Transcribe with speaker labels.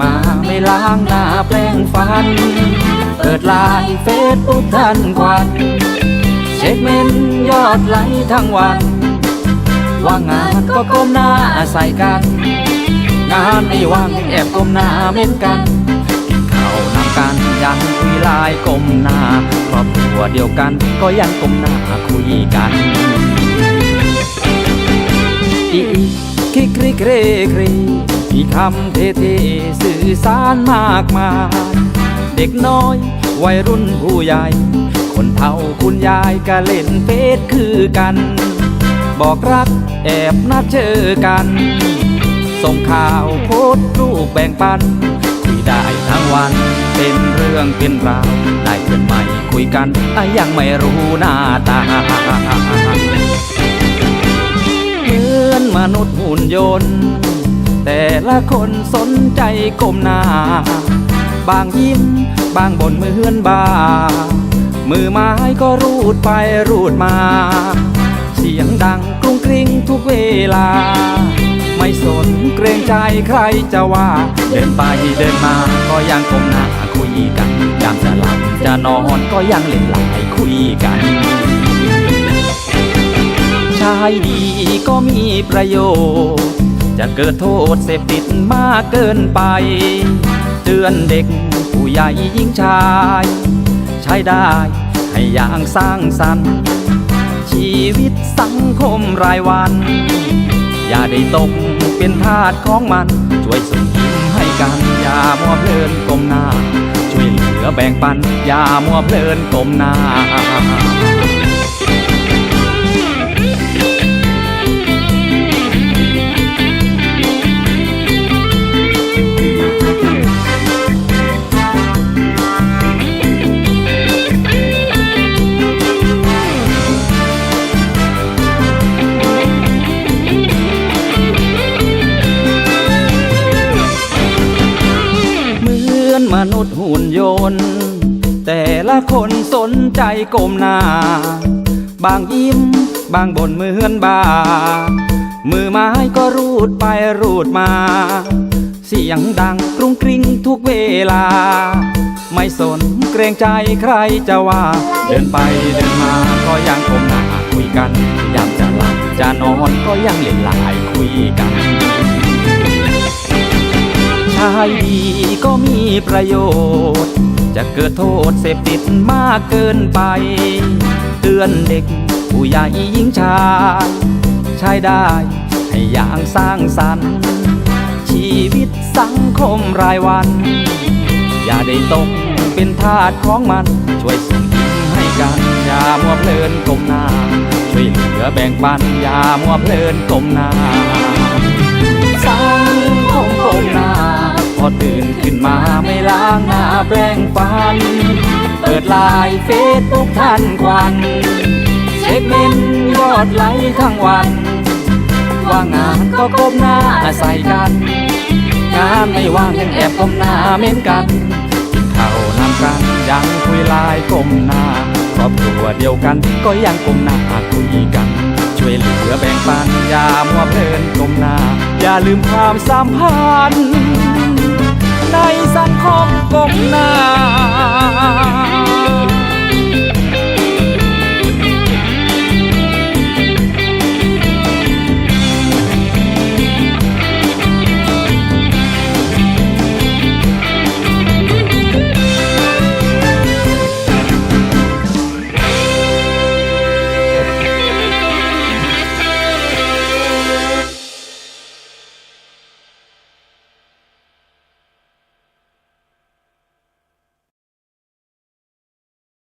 Speaker 1: มาไม่ล้างหน้าแปลงฟัน เปิดไลน์เฟซบุ๊กทันควัน เช็คเมนยอดไหลทั้งวัน ว่างงานก็ก้มหน้าใส่กัน งานไม่ว่างแอบก้มหน้าเม้นกันกินข้าวนำกันยังคุยไลน์ก้มหน้าครอบครัวเดียวกันก็ยังก้มหน้าคุยกันอีคิกริกเรกรี มีคำเท่ๆสื่อสารมากมาย เด็กน้อยวัยรุ่นผู้ใหญ่ คนเฒ่าคุณยายก็เล่นเฟซคือกัน บอกรักแอบนัดเจอกัน ส่งข่าวโพสรูปแบ่งปัน คุยได้ทั้งวันเป็นเรื่องเป็นราวได้เพื่อนใหม่คุยกันแต่ยังไม่รู้หน้าตาเหมือนมนุษย์หุ่นยนต์ แต่ละคนสนใจก้มหน้า บางยิ้ม บางบนมือเฮือนบา มือไม้ก็รูดไปรูดมา เสียงดังกรุงกริ้งทุกเวลา ไม่สนเกรงใจใครจะว่า เดินไปเดินมาก็ยังก้มหน้าคุยกันยามจะหลับจะนอนก็ยังเล่นไลน์คุยกันชายดีก็มีประโยชน์ จะเกิดโทษเสพติดมากเกินไป เตือนเด็กผู้ใหญ่หญิงชาย ใช้ได้ให้อย่างสร้างสรรค์ ชีวิตสังคมรายวัน อย่าได้ตกเป็นทาสของมัน ช่วยส่งยิ้มให้กันอย่ามัวเพลินก้มหน้า ช่วยเหลือแบ่งปันอย่ามัวเพลินก้มหน้า ยนต์แต่ละคนสนใจก้มหน้า บางยิ้ม บางบ่นมือเฮือนบา มือไม้ก็รูดไปรูดมา เสียงดังกรุงกริ้งทุกเวลา ไม่สนเกรงใจใครจะว่า เดินไปเดินมาก็ยังก้มหน้าคุยกัน ยามจะหลับจะนอนก็ยังเล่นไลน์คุยกัน ชายดีก็มีประโยชน์ จะเกิดโทษเสพติดมากเกินไป เตือนเด็กผู้ใหญ่หญิงชายใช้ได้ให้อย่างสร้างสรรค์ ชีวิตสังคมรายวัน อย่าได้ตกเป็นทาสของมัน ช่วยส่งยิ้มให้กันอย่ามัวเพลินก้มหน้า ช่วยเหลือแบ่งปันอย่ามัวเพลินก้มหน้า พอตื่นขึ้นมาไม่ล้างหน้าแปลงฟัน เปิดไลน์เฟซบุ๊กทันควัน เช็คเมนยอดไลค์ทั้งวัน ว่างงานก็ก้มหน้าใส่กัน งานไม่ว่างยังแอบก้มหน้าเม้นกันกินข้าวนำกันยังคุยไลน์ก้มหน้าครอบครัวเดียวกันก็ยังก้มหน้าคุยกัน ช่วยเหลือแบ่งปันยามัวเพลินก้มหน้า อย่าลืมความสัมพันธ์ในสังคมก้มหน้า